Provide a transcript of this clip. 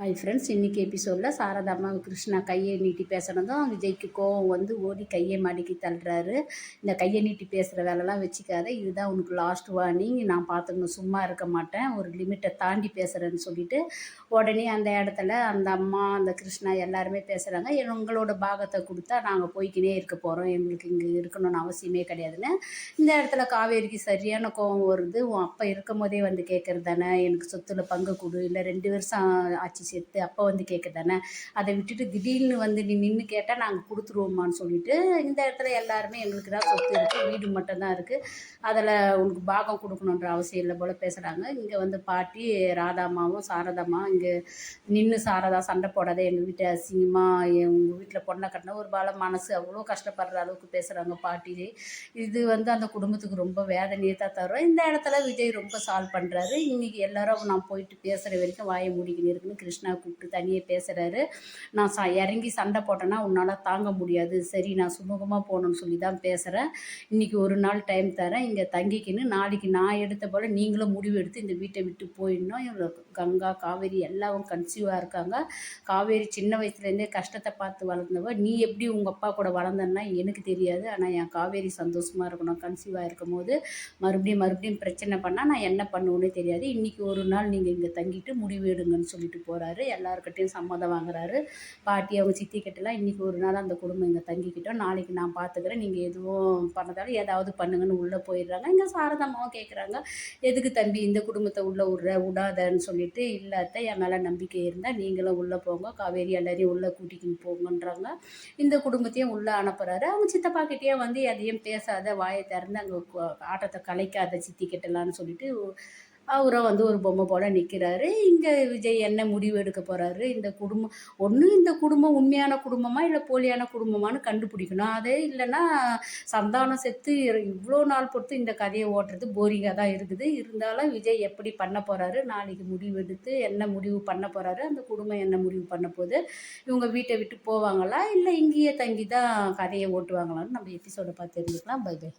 Hi friends இன்றைக்கி எபிசோடில் சாரதாம்மா கிருஷ்ணா கையை நீட்டி பேசுனதும் விஜய்க்கு கோவம் வந்து ஓடி கையை மடக்கி தள்ளுறாரு. இந்த கையை நீட்டி பேசுகிற வேலைலாம் வச்சுக்காத இதுதான் உனக்கு லாஸ்ட் வார்னிங் நான் பார்த்துக்கணும் சும்மா இருக்க மாட்டேன் ஒரு லிமிட்டை தாண்டி பேசுகிறேன்னு சொல்லிட்டு உடனே அந்த இடத்துல அந்த அம்மா அந்த கிருஷ்ணா எல்லாருமே பேசுகிறாங்க உங்களோட பாகத்தை கொடுத்தா நாங்கள் போய்க்கினே இருக்க போகிறோம் எங்களுக்கு இங்கே இருக்கணும்னு அவசியமே கிடையாதுன்னு. இந்த இடத்துல காவேரிக்கு சரியான கோவம் வருது. உன் அப்பா இருக்கும் போதே வந்து கேட்குறது தானே எனக்கு சொத்துல பங்கு கொடு. இல்லை ரெண்டு வருஷம் ஆச்சு சேர்த்து அப்போ வந்து கேட்க தானே அதை விட்டுட்டு திடீர்னு வந்து நீ நின்று கேட்டால் நாங்கள் கொடுத்துருவோமான்னு சொல்லிட்டு இந்த இடத்துல எல்லாருமே எங்களுக்கு தான் சொத்து இருக்குது வீடு மட்டும்தான் இருக்குது அதில் உனக்கு பாகம் கொடுக்கணுன்ற அவசியம் இல்லை போல் பேசுகிறாங்க இங்கே வந்து பாட்டி ராதாமாவும் சாரதாம்மா இங்கே நின்று சாரதா சண்டை போடாதே எங்கள் வீட்டை அசிங்கமாக உங்கள் வீட்டில் பொண்ணை கட்டின ஒரு பால மனசு அவ்வளோ கஷ்டப்படுற அளவுக்கு பேசுகிறாங்க பாட்டி இது வந்து அந்த குடும்பத்துக்கு ரொம்ப வேதனையை தான் தரும். இந்த இடத்துல விஜய் ரொம்ப சால்வ் பண்ணுறாரு இன்றைக்கி எல்லாரும் நான் போயிட்டு பேசுகிற வரைக்கும் வாயை முடிக்கணும் இருக்குன்னு கிருஷ்ண கிருஷ்ணா கூப்பிட்டு தனியாக பேசுகிறாரு நான் ச இறங்கி சண்டை போட்டேன்னா உன்னால் தாங்க முடியாது. சரி நான் சுமூகமாக போகணுன்னு சொல்லி தான் பேசுகிறேன் இன்றைக்கி ஒரு நாள் டைம் தரேன். இங்கே தங்கிக்கின்னு நாளைக்கு நான் எடுத்த போல் நீங்களும் முடிவு எடுத்து இந்த வீட்டை விட்டு போயிடணும். இவ்வளோ கங்கா காவேரி எல்லாம் கன்சீவாக இருக்காங்க. காவேரி சின்ன வயசுலேருந்தே கஷ்டத்தை பார்த்து வளர்ந்தவ நீ எப்படி உங்கள் அப்பா கூட வளர்ந்தன்னா எனக்கு தெரியாது. ஆனால் என் காவேரி சந்தோஷமாக இருக்கணும் கன்சீவாக இருக்கும் போது மறுபடியும் மறுபடியும் பிரச்சனை பண்ணால் நான் என்ன பண்ணுவேன்னு தெரியாது. இன்றைக்கி ஒரு நாள் நீங்கள் இங்கே தங்கிட்டு முடிவு எடுங்கன்னு சொல்லிட்டு போகிறாரு வாங்குறாரு எல்லாருக்கிட்டையும் சம்மதம் வாங்குறாரு. பாட்டி அவங்க சித்தி கிட்டலாம் இன்றைக்கி ஒரு நாள் அந்த குடும்பம் இங்கே தங்கிக்கிட்டோம். நாளைக்கு நான் பார்த்துக்கிறேன் நீங்கள் எதுவும் பண்ணதாலும் ஏதாவது பண்ணுங்கன்னு உள்ளே போயிடுறாங்க. இங்கே சாரதாமாவும் கேட்குறாங்க எதுக்கு தம்பி இந்த குடும்பத்தை உள்ளே விட்ற விடாதன்னு சொல்லிட்டு இல்லாத என் மேலே நம்பிக்கை இருந்தால் நீங்களும் உள்ளே போங்க. காவேரி எல்லாரையும் உள்ளே கூட்டிக்கின்னு போங்கன்றாங்க. இந்த குடும்பத்தையும் உள்ளே அனுப்புகிறாரு அவங்க சித்தப்பா கிட்டேயே வந்து எதையும் பேசாத வாயை திறந்து அங்கே ஆட்டத்தை கலைக்காத சித்தி கிட்டலான்னு சொல்லிட்டு அவரும் வந்து ஒரு பொம்மை போட நிற்கிறாரு இங்கே விஜய் என்ன முடிவு எடுக்க போகிறாரு இந்த குடும்பம் ஒன்று இந்த குடும்பம் உண்மையான குடும்பமா இல்லை போலியான குடும்பமானு கண்டுபிடிக்கணும். அதே இல்லைன்னா சந்தானம் செத்து இவ்வளோ நாள் பொறுத்து இந்த கதையை ஓட்டுறது போரிங்காக தான் இருக்குது. இருந்தாலும் விஜய் எப்படி பண்ண போகிறாரு நாளைக்கு முடிவு எடுத்து என்ன முடிவு பண்ண போகிறாரு அந்த குடும்பம் என்ன முடிவு பண்ண போகுது? இவங்க வீட்டை விட்டு போவாங்களா? இல்லை இங்கேயே தங்கி தான் கதையை ஓட்டுவாங்களான்னு நம்ம எபிசோடை பார்த்து தெரிஞ்சுக்கலாம். By by